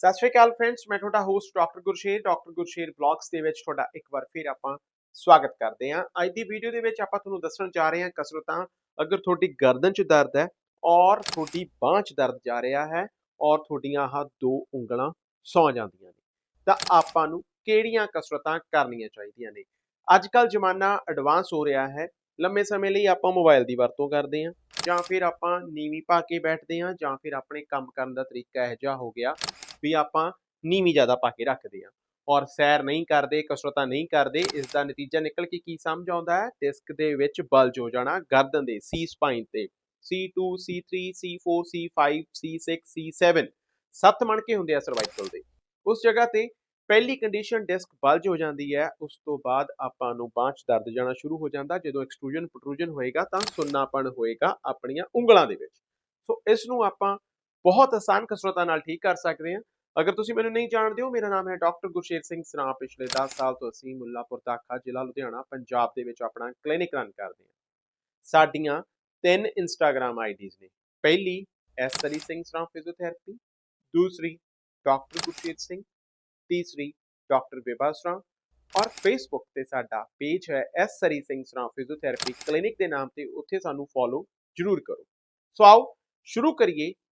ਸਤਿ ਸ਼੍ਰੀ ਅਕਾਲ ਫਰੈਂਡਸ ਮੈਂ ਤੁਹਾਡਾ host doctor Gursher doctor Gursher blogs ਦੇ ਵਿੱਚ ਤੁਹਾਡਾ ਇੱਕ ਵਾਰ ਫਿਰ ਆਪਾਂ ਸਵਾਗਤ ਕਰਦੇ ਹਾਂ। ਅੱਜ ਦੀ ਵੀਡੀਓ ਦੇ ਵਿੱਚ ਆਪਾਂ ਤੁਹਾਨੂੰ ਦੱਸਣ ਜਾ ਰਹੇ ਹਾਂ ਕਸਰਤਾਂ, ਅਗਰ ਤੁਹਾਡੀ ਗਰਦਨ 'ਚ ਦਰਦ ਹੈ ਔਰ ਤੁਹਾਡੀ ਬਾਂਹ 'ਚ ਦਰਦ ਜਾ ਰਿਹਾ ਹੈ ਔਰ ਤੁਹਾਡੀਆਂ ਆਹ ਦੋ ਉਂਗਲਾਂ ਸੌ ਜਾਂਦੀਆਂ ਨੇ, ਤਾਂ ਆਪਾਂ ਨੂੰ ਕਿਹੜੀਆਂ ਕਸਰਤਾਂ ਕਰਨੀਆਂ ਚਾਹੀਦੀਆਂ ਨੇ? ਅੱਜ ਕੱਲ ਜ਼ਮਾਨਾ ਐਡਵਾਂਸ ਹੋ ਰਿਹਾ ਹੈ, ਲੰਮੇ ਸਮੇਂ ਲਈ ਆਪਾਂ ਮੋਬਾਈਲ ਦੀ ਵਰਤੋਂ ਕਰਦੇ ਹਾਂ ਜਾਂ ਫਿਰ ਆਪਾਂ ਨੀਵੀਂ ਪਾ ਕੇ ਬੈਠਦੇ ਹਾਂ ਜਾਂ ਫਿਰ ਆਪਣੇ ਕੰਮ ਕਰਨ ਦਾ ਤਰੀਕਾ ਇਹੋ ਜਿਹਾ ਹੋ ਗਿਆ ਵੀ ਆਪਾਂ ਨੀਵੀਂ ਜ਼ਿਆਦਾ ਪਾ ਕੇ ਰੱਖਦੇ ਹਾਂ। ਔਰ ਸੈਰ ਨਹੀਂ ਕਰਦੇ, ਕਸਰਤਾਂ ਨਹੀਂ ਕਰਦੇ, ਇਸ ਦਾ ਨਤੀਜਾ ਨਿਕਲ ਕੇ ਕੀ ਸਮਝ ਆਉਂਦਾ ਹੈ? ਡਿਸਕ ਦੇ ਵਿੱਚ ਬਲਜ ਹੋ ਜਾਣਾ, ਗਰਦਨ ਦੇ ਸੀ ਸਪਾਈਨ ਤੇ C2 C3 C4 C5 C6 C7 ਸੱਤ ਮਣਕੇ ਹੁੰਦੇ ਆ ਸਰਵਾਈਕਲ ਦੇ। ਉਸ ਜਗ੍ਹਾ ਤੇ ਪਹਿਲੀ ਕੰਡੀਸ਼ਨ ਡਿਸਕ ਬਲਜ ਹੋ ਜਾਂਦੀ ਹੈ, ਉਸ ਤੋਂ ਬਾਅਦ ਆਪਾਂ ਨੂੰ ਬਾਂਹ 'ਚ ਦਰਦ ਜਾਣਾ ਸ਼ੁਰੂ ਹੋ ਜਾਂਦਾ। ਜਦੋਂ ਐਕਸਟਰੂਜਨ ਪ੍ਰੋਟਰੂਜਨ ਹੋਏਗਾ ਤਾਂ ਸੁੰਨਾਪਣ ਹੋਏਗਾ ਆਪਣੀਆਂ ਉਂਗਲਾਂ ਦੇ ਵਿੱਚ। ਸੋ ਇਸ ਨੂੰ ਆਪਾਂ ਬਹੁਤ ਆਸਾਨ ਕਸਰਤਾਂ ਨਾਲ ਠੀਕ ਕਰ ਸਕਦੇ ਹਾਂ। ਅਗਰ ਤੁਸੀਂ ਮੈਨੂੰ ਨਹੀਂ ਜਾਣਦੇ ਹੋ, ਮੇਰਾ ਨਾਮ ਹੈ ਡਾਕਟਰ ਗੁਰਸ਼ੇਰ ਸਿੰਘ ਸਰਾਂ ਪਿਛਲੇ 10 ਸਾਲ ਤੋਂ ਅਸੀਂ ਮੁੱਲਾਪੁਰ ਦਾਖਾ ਜ਼ਿਲ੍ਹਾ ਲੁਧਿਆਣਾ, ਪੰਜਾਬ ਦੇ ਵਿੱਚ ਆਪਣਾ ਕਲੀਨਿਕ ਰਨ ਕਰਦੇ ਹਾਂ। ਸਾਡੀਆਂ ਤਿੰਨ ਇੰਸਟਾਗ੍ਰam ਆਈਡੀਜ਼ ਨੇ। ਪਹਿਲੀ ਐਸ ਸਰੀ ਸਿੰਘ ਸਰਾਂ ਫਿਜ਼ੀਓਥੈਰੇਪੀ ਦੂਸਰੀ ਡਾਕਟਰ ਗੁਰਸ਼ੇਰ ਸਿੰਘ, ਤੀਸਰੀ ਡਾਕਟਰ ਬੇਬਾ ਸਰਾਂ ਔਰ ਫੇਸਬੁੱਕ ਤੇ ਸਾਡਾ ਪੇਜ ਹੈ ਐਸ ਸਰੀ ਸਿੰਘ ਸਰਾਂ ਫਿਜ਼ੀਓਥੈਰੇਪੀ ਕਲੀਨਿਕ ਦੇ ਨਾਮ ਤੇ। ਉੱਥੇ ਸਾਨੂੰ ਫੋਲੋ ਜ਼ਰੂਰ ਕਰੋ। ਸੋ ਆਓ, ਸ਼ੁਰੂ ਕਰੀਏ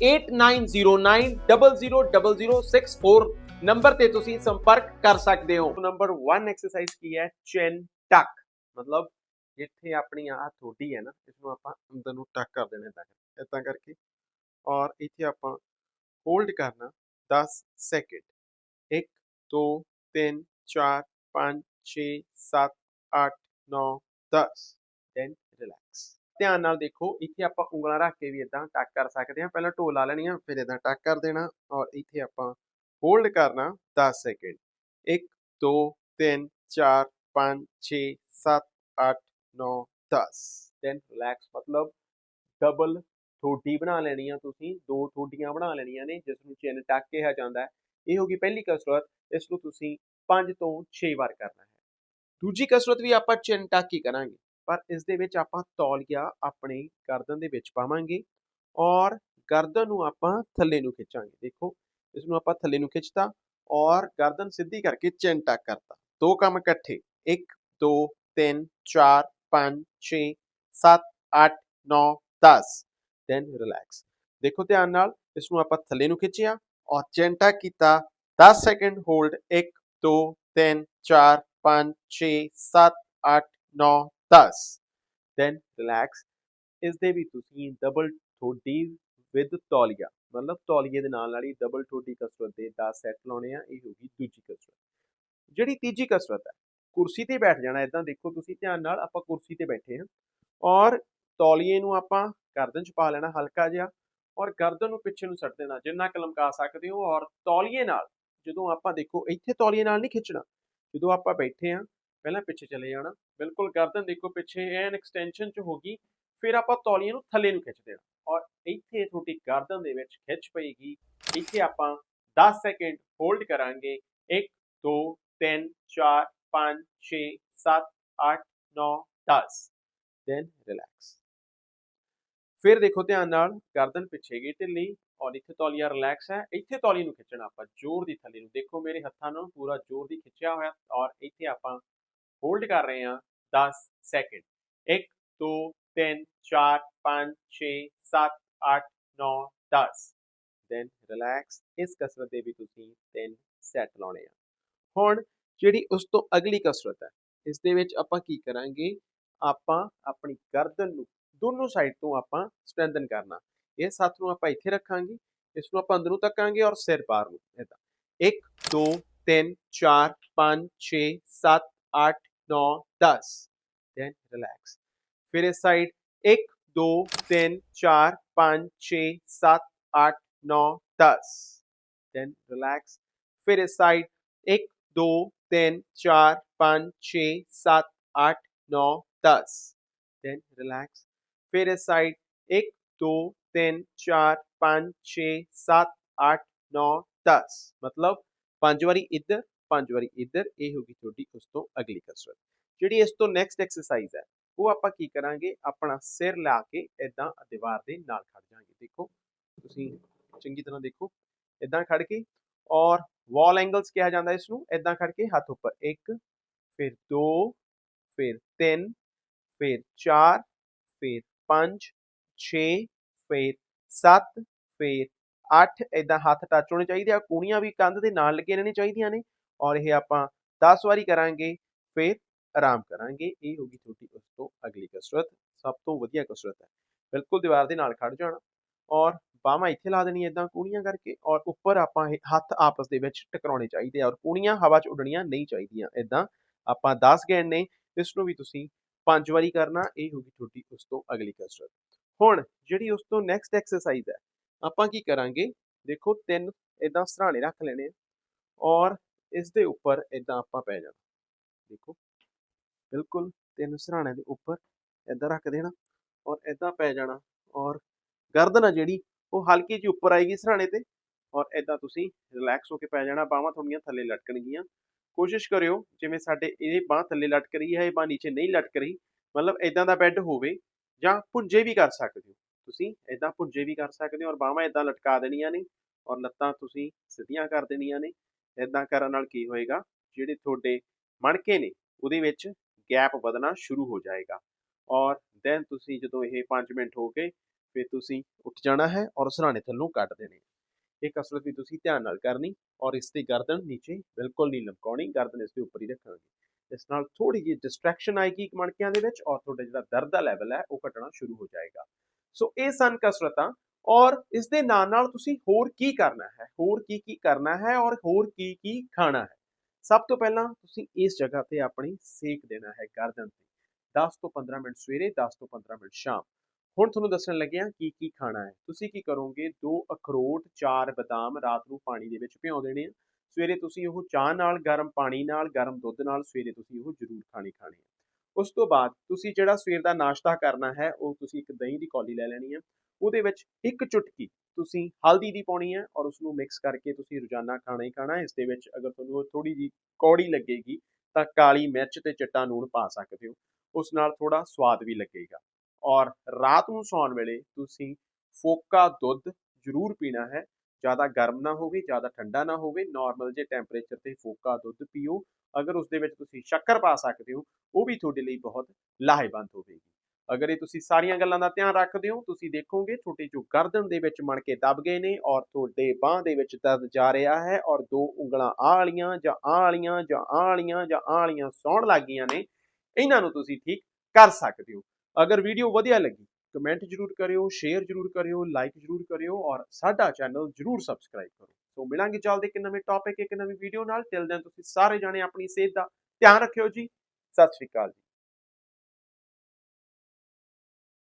8909000064 ਨੰਬਰ ਤੇ ਤੁਸੀਂ ਸੰਪਰਕ ਕਰ ਸਕਦੇ ਹੋ। ਨੰਬਰ 1 ਐਕਸਰਸਾਈਜ਼ ਕੀ ਹੈ? ਚੈਨ ਟਕ ਮਤਲਬ ਜਿੱਥੇ ਆਪਣੀ ਆਹ ਥੋੜੀ ਹੈ ਨਾ ਇਸ ਨੂੰ ਆਪਾਂ ਅੰਦਰ ਨੂੰ ਟਕ ਕਰ ਦੇਣਾ ਇਦਾਂ ਇਦਾਂ ਕਰਕੇ ਔਰ ਇੱਥੇ ਆਪਾਂ ਹੋਲਡ ਕਰਨਾ 10 ਸੈਕਿੰਡ 1 2 3 4 5 6 7 8 9 10 ਦੈਨ ਰਿਲੈਕਸ ਧਿਆਨ ਨਾਲ ਦੇਖੋ, ਇੱਥੇ ਆਪਾਂ ਉਂਗਲਾਂ ਰੱਖ ਕੇ ਵੀ ਇਦਾਂ ਟੱਕ ਕਰ ਸਕਦੇ ਹਾਂ। ਪਹਿਲਾਂ ਢੋਲ ਲਾ ਲੈਣੀਆਂ ਫਿਰ ਇਦਾਂ ਟੱਕ ਕਰ ਦੇਣਾ ਔਰ ਇੱਥੇ ਆਪਾਂ ਹੋਲਡ ਕਰਨਾ 10 ਸੈਕਿੰਡ 1 2 3 4 5 6 7 8 9 10 ਦੈਨ ਰਿਲੈਕਸ ਮਤਲਬ ਡਬਲ ਥੋੜੀ ਬਣਾ ਲੈਣੀ ਆ ਤੁਸੀਂ, ਦੋ ਥੋਡੀਆਂ ਬਣਾ ਲੈਣੀਆਂ ਨੇ, ਜਿਸ ਨੂੰ ਚਿੰਨ ਟੱਕ ਕਿਹਾ ਜਾਂਦਾ ਹੈ। ਇਹ ਗਈ ਪਹਿਲੀ ਕਸਰਤ, ਇਸ ਨੂੰ ਤੁਸੀਂ 5 ਤੋਂ 6 ਵਾਰ ਕਰਨਾ ਹੈ। ਦੂਜੀ ਕਸਰਤ ਵੀ ਆਪਾਂ ਚਿੰਨ ਟੱਕ ਹੀ ਕਰਾਂਗੇ। ਪਰ ਇਸ ਦੇ ਵਿੱਚ ਆਪਾਂ ਤੌਲੀਆ ਆਪਣੇ ਗਰਦਨ ਦੇ ਵਿੱਚ ਪਾਵਾਂਗੇ ਔਰ ਗਰਦਨ ਨੂੰ ਆਪਾਂ ਥੱਲੇ ਨੂੰ ਖਿੱਚਾਂਗੇ। ਦੇਖੋ, ਇਸ ਨੂੰ ਆਪਾਂ ਥੱਲੇ ਨੂੰ ਖਿੱਚਤਾ ਔਰ ਗਰਦਨ ਸਿੱਧੀ ਕਰਕੇ ਚਿੰਨ ਟੱਕ ਕਰਤਾ। ਦੋ ਕੰਮ ਇਕੱਠੇ 1 2 3 4 5 6 7 8 9 10 ਦੈਨ ਰਿਲੈਕਸ ਦੇਖੋ ਧਿਆਨ ਨਾਲ, ਇਸ ਨੂੰ ਆਪਾਂ ਥੱਲੇ ਨੂੰ ਖਿੱਚਿਆ ਔਰ ਚਿੰਨ ਟੱਕ ਕੀਤਾ। 10 ਸੈਕਿੰਡ ਹੋਲਡ 1 2 3 4 5 6 7 8 9 10 ਦੈਨ ਰਿਲੈਕਸ ਇਸ ਦੇ ਵੀ ਤੁਸੀਂ ਡਬਲ ਠੋਡੀ ਵਿਦ ਤੌਲੀਆ, ਮਤਲਬ ਤੌਲੀਏ ਦੇ ਨਾਲ ਨਾਲ ਹੀ ਡਬਲ ਠੋਡੀ ਕਸਰਤ ਦੇ 10 ਸੈੱਟ ਲਾਉਣੇ ਆ, ਇਹ ਹੋਗੀ ਦੂਜੀ ਕਸਰਤ। ਜਿਹੜੀ ਤੀਜੀ ਕਸਰਤ ਹੈ, ਕੁਰਸੀ ਤੇ ਬੈਠ ਜਾਣਾ ਇਦਾਂ ਦੇਖੋ ਤੁਸੀਂ ਧਿਆਨ ਨਾਲ ਆਪਾਂ ਕੁਰਸੀ ਤੇ ਬੈਠੇ ਹਾਂ ਔਰ ਤੌਲੀਏ ਨੂੰ ਆਪਾਂ ਗਰਦਨ 'ਚ ਪਾ ਲੈਣਾ ਹਲਕਾ ਜਿਹਾ ਔਰ ਗਰਦਨ ਨੂੰ ਪਿੱਛੇ ਨੂੰ ਸੱਟ ਦੇਣਾ, ਜਿੰਨਾ ਕੁ ਲਮਕਾ ਸਕਦੇ ਹੋ ਔਰ ਤੌਲੀਏ ਨਾਲ ਜਦੋਂ ਆਪਾਂ ਦੇਖੋ ਇੱਥੇ ਤੌਲੀਏ ਨਾਲ ਨਹੀਂ ਖਿੱਚਣਾ, ਜਦੋਂ ਆਪਾਂ ਬੈਠੇ ਹਾਂ ਪਹਿਲਾਂ ਪਿੱਛੇ ਚਲੇ ਜਾਣਾ। ਬਿਲਕੁਲ ਗਰਦਨ ਦੇਖੋ ਪਿੱਛੇ, ਐਨ ਐਕਸਟੈਂਸ਼ਨ 'ਚ ਹੋਗੀ ਫਿਰ ਆਪਾਂ ਤੌਲੀਏ ਨੂੰ ਥੱਲੇ ਨੂੰ ਖਿੱਚ ਦੇਣਾ ਔਰ ਇੱਥੇ ਤੁਹਾਡੀ ਗਰਦਨ ਦੇ ਵਿੱਚ ਖਿੱਚ ਪਏਗੀ। ਇੱਥੇ ਆਪਾਂ 10 ਸੈਕਿੰਡ ਹੋਲਡ ਕਰਾਂਗੇ। 1 2 3 4 5 6 7 8 9 10 ਦੈਨ ਰਿਲੈਕਸ ਫਿਰ ਦੇਖੋ ਧਿਆਨ ਨਾਲ, ਗਰਦਨ ਪਿੱਛੇ ਗਈ ਢਿੱਲੀ ਔਰ ਇੱਥੇ ਤੌਲੀਆ ਰਿਲੈਕਸ ਹੈ। ਇੱਥੇ ਤੌਲੀ ਨੂੰ ਖਿੱਚਣਾ ਆਪਾਂ ਜ਼ੋਰ ਦੀ ਥੱਲੇ ਨੂੰ। ਦੇਖੋ ਮੇਰੇ ਹੱਥਾਂ ਨੂੰ ਪੂਰਾ ਜ਼ੋਰ ਦੀ ਖਿੱਚਿਆ ਹੋਇਆ ਔਰ ਇੱਥੇ ਆਪਾਂ ਹੋਲਡ ਕਰ ਰਹੇ ਹਾਂ 10 ਸੈਕਿੰਡ 1 2 3 4 5 6 7 8 9 10 ਦੈਨ ਰਿਲੈਕਸ ਇਸ ਕਸਰਤ ਦੇ ਵੀ ਤੁਸੀਂ ਤਿੰਨ ਸੈੱਟ ਲਾਉਣੇ ਆ। ਹੁਣ ਜਿਹੜੀ ਉਸ ਤੋਂ ਅਗਲੀ ਕਸਰਤ ਹੈ, ਇਸ ਦੇ ਵਿੱਚ ਆਪਾਂ ਕੀ ਕਰਾਂਗੇ? ਆਪਾਂ ਆਪਣੀ ਗਰਦਨ ਨੂੰ, ਦੋਨੋਂ ਸਾਈਡ ਤੋਂ ਆਪਾਂ ਸਟਰੈਂਥਨ ਕਰਨਾ। ਇਹ ਹੱਥ ਨੂੰ ਆਪਾਂ ਇੱਥੇ ਰੱਖਾਂਗੇ, ਇਸ ਨੂੰ ਆਪਾਂ ਅੰਦਰੋਂ ਤੱਕਾਂਗੇ ਔਰ ਸਿਰ ਬਾਹਰ ਨੂੰ। ਇਦਾਂ 1 2 3 4 5 6 7 8 9 10 ਦੈਨ ਰਿਲੈਕਸ ਫਿਰ ਇਸ ਸਾਈਡ 1 2 3 4 5 6 7 8 9 10 ਦੈਨ ਰਿਲੈਕਸ ਫਿਰ ਇਸ ਸਾਈਡ 1 2 3 4 5 6 7 8 9 10 ਦੈਨ ਰਿਲੈਕਸ ਫਿਰ ਇਸ ਸਾਈਡ 1 2 3 4 5 6 7 8 9 10 ਮਤਲਬ ਪੰਜ ਵਾਰੀ ਇੱਧਰ ਪੰਜ ਵਾਰੀ ਇੱਧਰ, ਇਹ ਹੋਗੀ ਤੁਹਾਡੀ ਉਸ ਤੋਂ ਅਗਲੀ ਕਸਰਤ। ਜਿਹੜੀ ਇਸ ਤੋਂ ਨੈਕਸਟ ਐਕਸਰਸਾਈਜ਼ ਹੈ, ਉਹ ਆਪਾਂ ਕੀ ਕਰਾਂਗੇ? ਆਪਣਾ ਸਿਰ ਲਾ ਕੇ ਇਦਾਂ ਦੀਵਾਰ ਦੇ ਨਾਲ ਖੜ ਜਾਾਂਗੇ। ਦੇਖੋ, ਤੁਸੀਂ ਚੰਗੀ ਤਰ੍ਹਾਂ ਦੇਖੋ ਇਦਾਂ ਖੜ ਕੇ ਔਰ ਵਾਲ ਐਂਗਲਸ ਕਿਹਾ ਜਾਂਦਾ ਇਸ ਨੂੰ ਇਦਾਂ ਖੜ ਕੇ ਹੱਥ ਉੱਪਰ। 1 ਫਿਰ 2 ਫਿਰ 3 ਫਿਰ 4 ਫਿਰ 5 6 ਫਿਰ 7 ਫਿਰ 8 ਇਦਾਂ ਹੱਥ ਟੱਚ ਹੋਣੇ ਚਾਹੀਦੇ ਆ। ਕੂਣੀਆਂ ਵੀ ਕੰਧ ਦੇ ਨਾਲ ਲੱਗੇ ਰਹਿਣੇ ਚਾਹੀਦੀਆਂ ਨੇ। ਔਰ ਇਹ ਆਪਾਂ 10 ਵਾਰੀ ਕਰਾਂਗੇ, ਫਿਰ ਆਰਾਮ ਕਰਾਂਗੇ। ਇਹ ਹੋਗੀ ਤੁਹਾਡੀ ਉਸ ਤੋਂ ਅਗਲੀ ਕਸਰਤ। ਸਭ ਤੋਂ ਵਧੀਆ ਕਸਰਤ ਹੈ। ਬਿਲਕੁਲ ਦੀਵਾਰ ਦੇ ਨਾਲ ਖੜ ਜਾਣਾ ਔਰ ਬਾਹਾਂ ਇੱਥੇ ਲਾ ਦੇਣੀ ਇਦਾਂ ਕੂਣੀਆਂ ਕਰਕੇ ਔਰ ਉੱਪਰ ਆਪਾਂ ਇਹ ਹੱਥ ਆਪਸ ਦੇ ਵਿੱਚ ਟਕਰਾਉਣੇ ਚਾਹੀਦੇ ਔਰ ਕੂਣੀਆਂ ਹਵਾ 'ਚ ਉੱਡਣੀਆਂ ਨਹੀਂ ਚਾਹੀਦੀਆਂ। ਇਦਾਂ ਆਪਾਂ 10 ਗੈਂਡ ਨੇ, ਇਸ ਨੂੰ ਵੀ ਤੁਸੀਂ ਪੰਜ ਵਾਰੀ ਕਰਨਾ, ਇਹ ਹੋਗੀ ਤੁਹਾਡੀ ਉਸ ਤੋਂ ਅਗਲੀ ਕਸਰਤ। ਹੁਣ ਜਿਹੜੀ ਉਸ ਤੋਂ ਨੈਕਸਟ ਐਕਸਰਸਾਈਜ਼ ਹੈ, ਆਪਾਂ ਕੀ ਕਰਾਂਗੇ? ਦੇਖੋ ਤਿੰਨ ਇਦਾਂ ਸਰਾਣੇ ਰੱਖ ਲੈਣੇ ਆ ਔਰ ਇਸ ਦੇ ਉੱਪਰ ਇਦਾਂ ਆਪਾਂ ਪੈ ਜਾਣਾ। ਦੇਖੋ। ਬਿਲਕੁਲ ਤਿੰਨ ਸਰਾਣੇ ਦੇ ਉੱਪਰ ਇਦਾਂ ਰੱਖ ਦੇਣਾ ਔਰ ਇਦਾਂ ਪੈ ਜਾਣਾ ਔਰ ਗਰਦਨ ਆ ਜਿਹੜੀ ਉਹ ਹਲਕੀ ਜਿਹੀ ਉੱਪਰ ਆਏਗੀ ਸਰਾਣੇ ਤੇ ਔਰ ਇਦਾਂ ਤੁਸੀਂ ਰਿਲੈਕਸ ਹੋ ਕੇ ਪੈ ਜਾਣਾ, ਬਾਹਾਂ ਤੁਹਾਡੀਆਂ ਥੱਲੇ ਲਟਕਣਗੀਆਂ। ਕੋਸ਼ਿਸ਼ ਕਰਿਓ ਜਿਵੇਂ ਸਾਡੇ ਇਹ ਬਾਹ ਥੱਲੇ ਲਟਕ ਰਹੀ ਹੈ, ਇਹ ਬਾਹ ਨੀਚੇ ਨਹੀਂ ਲਟਕ ਰਹੀ, ਮਤਲਬ ਇਦਾਂ ਦਾ ਬੈੱਡ ਹੋਵੇ ਜਾਂ ਪੁੰਜੇ ਵੀ ਕਰ ਸਕਦੇ ਹੋ। ਤੁਸੀਂ ਇਦਾਂ ਪੁੰਜੇ ਵੀ ਕਰ ਸਕਦੇ ਹੋ ਔਰ ਬਾਹਾਂ ਇਦਾਂ ਲਟਕਾ ਦੇਣੀਆਂ ਨੇ ਔਰ ਲੱਤਾਂ ਤੁਸੀਂ ਸਿੱਧੀਆਂ ਕਰ ਦੇਣੀਆਂ ਨੇ। ਇਦਾਂ ਕਰਨ ਨਾਲ ਕੀ ਹੋਏਗਾ? ਜਿਹੜੇ ਤੁਹਾਡੇ ਮਣਕੇ ਨੇ, ਉਹਦੇ ਵਿੱਚ ਗੈਪ ਵਧਣਾ ਸ਼ੁਰੂ ਹੋ ਜਾਏਗਾ। ਔਰ ਦੈਨ ਤੁਸੀਂ ਜਦੋਂ ਇਹ 5 ਮਿੰਟ ਹੋ ਗਏ, ਫਿਰ ਤੁਸੀਂ ਉੱਠ ਜਾਣਾ ਹੈ ਔਰ ਸਰਾਣੇ ਥੱਲੋਂ ਕੱਢ ਦੇਣੇ ਇਹ ਕਸਰਤ ਵੀ ਤੁਸੀਂ ਧਿਆਨ ਨਾਲ ਕਰਨੀ ਔਰ ਇਸ ਦੀ ਗਰਦਨ ਨੀਚੇ ਬਿਲਕੁਲ ਨਹੀਂ ਲਮਕਾਉਣੀ, ਗਰਦਨ ਇਸ ਦੇ ਉੱਪਰ ਹੀ ਰੱਖਾਂਗੇ। ਇਸ ਨਾਲ ਥੋੜੀ ਜਿਹੀ ਡਿਸਟਰੈਕਸ਼ਨ ਆਏਗੀ ਮਣਕਿਆਂ ਦੇ ਵਿੱਚ ਔਰ ਤੁਹਾਡਾ ਜਿਹੜਾ ਦਰਦ ਦਾ ਲੈਵਲ ਹੈ, ਉਹ ਘਟਣਾ ਸ਼ੁਰੂ ਹੋ ਜਾਏਗਾ। ਸੋ ਇਹ ਸਨ ਕਸਰਤਾਂ। ਔਰ ਇਸ ਦੇ ਨਾਲ ਨਾਲ ਤੁਸੀਂ ਹੋਰ ਕੀ ਕਰਨਾ ਹੈ? ਹੋਰ ਕੀ ਕੀ ਕਰਨਾ ਹੈ ਔਰ ਹੋਰ ਕੀ ਕੀ ਖਾਣਾ ਹੈ? ਸਭ ਤੋਂ ਪਹਿਲਾਂ ਤੁਸੀਂ ਇਸ ਜਗ੍ਹਾ ਤੇ ਆਪਣੀ ਸੇਕ ਦੇਣਾ ਹੈ ਗਰਦਨ ਤੇ। 10 ਤੋਂ 15 ਮਿੰਟ ਸਵੇਰੇ 10 ਤੋਂ 15 ਮਿੰਟ ਸ਼ਾਮ। ਹੁਣ ਤੁਹਾਨੂੰ ਦੱਸਣ ਲੱਗਿਆ ਕੀ ਕੀ ਖਾਣਾ ਹੈ। ਤੁਸੀਂ ਕੀ ਕਰੋਗੇ? ਦੋ ਅਖਰੋਟ, ਚਾਰ ਬਦਾਮ ਰਾਤ ਨੂੰ ਪਾਣੀ ਦੇ ਵਿੱਚ ਭਿਓ ਦੇਣੇ ਆ। ਸਵੇਰੇ ਤੁਸੀਂ ਉਹ ਚਾਹ ਨਾਲ, ਗਰਮ ਪਾਣੀ ਨਾਲ, ਗਰਮ ਦੁੱਧ ਨਾਲ ਸਵੇਰੇ ਤੁਸੀਂ ਉਹ ਜ਼ਰੂਰ ਖਾਣੇ ਖਾਣੇ ਹੈ ਉਸ ਤੋਂ ਬਾਅਦ ਤੁਸੀਂ ਜਿਹੜਾ ਸਵੇਰ ਦਾ ਨਾਸ਼ਤਾ ਕਰਨਾ ਹੈ, ਉਹ ਤੁਸੀਂ ਇੱਕ ਦਹੀਂ ਦੀ ਕੌਲੀ ਲੈ ਲੈਣੀ ਹੈ ਉਹਦੇ ਵਿੱਚ ਇੱਕ ਚੁਟਕੀ ਤੁਸੀਂ ਹਲਦੀ ਦੀ ਪਾਉਣੀ ਹੈ ਔਰ ਉਸ ਨੂੰ ਮਿਕਸ ਕਰਕੇ ਤੁਸੀਂ ਰੋਜ਼ਾਨਾ ਖਾਣਾ ਹੀ ਖਾਣਾ ਇਸ ਦੇ ਵਿੱਚ ਅਗਰ ਤੁਹਾਨੂੰ ਥੋੜੀ ਜੀ ਕੌੜੀ ਲੱਗੇਗੀ ਤਾਂ ਕਾਲੀ ਮਿਰਚ ਤੇ ਚਿੱਟਾ ਲੂਣ ਪਾ ਸਕਦੇ ਹੋ। ਉਸ ਨਾਲ ਥੋੜਾ ਸਵਾਦ ਵੀ ਲੱਗੇਗਾ। ਔਰ ਰਾਤ ਨੂੰ ਸੌਣ ਵੇਲੇ ਤੁਸੀਂ ਫੋਕਾ ਦੁੱਧ ਜ਼ਰੂਰ ਪੀਣਾ ਹੈ। ਜ਼ਿਆਦਾ ਗਰਮ ਨਾ ਹੋਵੇ, ਜ਼ਿਆਦਾ ਠੰਡਾ ਨਾ ਹੋਵੇ ਨਾਰਮਲ ਜੇ ਟੈਂਪਰੇਚਰ ਤੇ ਫੋਕਾ ਦੁੱਧ ਪੀਓ। ਅਗਰ ਉਸ ਦੇ ਵਿੱਚ ਤੁਸੀਂ ਸ਼ੱਕਰ ਪਾ ਸਕਦੇ ਹੋ, ਉਹ ਵੀ ਤੁਹਾਡੇ ਲਈ ਬਹੁਤ ਲਾਹੇਵੰਦ ਹੋਵੇਗੀ। ਅਗਰ ਇਹ ਤੁਸੀਂ ਸਾਰੀਆਂ ਗੱਲਾਂ ਦਾ ਧਿਆਨ ਰੱਖਦੇ ਹੋ, ਤੁਸੀਂ ਦੇਖੋਗੇ ਤੁਹਾਡੇ ਜੋ ਗਰਦਨ ਦੇ ਵਿੱਚ ਮਣ ਕੇ ਦਬ ਗਏ ਨੇ ਔਰ ਤੁਹਾਡੇ ਬਾਹ ਦੇ ਵਿੱਚ ਦਰਦ ਜਾ ਰਿਹਾ ਹੈ ਔਰ ਦੋ ਉਂਗਲਾਂ ਆਹ ਵਾਲੀਆਂ ਜਾਂ ਆਹ ਵਾਲੀਆਂ ਜਾਂ ਆਹ ਵਾਲੀਆਂ ਜਾਂ ਆਹ ਵਾਲੀਆਂ ਸੌਣ ਲੱਗ ਗਈਆਂ ਨੇ, ਇਹਨਾਂ ਨੂੰ ਤੁਸੀਂ ਠੀਕ ਕਰ ਸਕਦੇ ਹੋ। ਅਗਰ ਵੀਡੀਓ ਵਧੀਆ ਲੱਗੀ, ਕਮੈਂਟ ਜਰੂਰ ਕਰਿਓ, ਸ਼ੇਅਰ ਜਰੂਰ ਕਰਿਓ, ਲਾਈਕ ਜਰੂਰ ਕਰਿਓ ਔਰ ਸਾਡਾ ਚੈਨਲ ਜਰੂਰ ਸਬਸਕ੍ਰਾਈਬ ਕਰੋ। ਸੋ ਮਿਲਾਂਗੇ ਜਲਦੀ ਇੱਕ ਨਵੇਂ ਟੌਪਿਕ ਇੱਕ ਨਵੀਂ ਵੀਡੀਓ ਨਾਲ। ਟਿਲ ਦੈਨ ਤੁਸੀਂ ਸਾਰੇ ਜਾਣੇ ਆਪਣੀ ਸਿਹਤ ਦਾ ਧਿਆਨ ਰੱਖਿਓ ਜੀ। ਸਤਿ ਸ਼੍ਰੀ ਅਕਾਲ ਜੀ।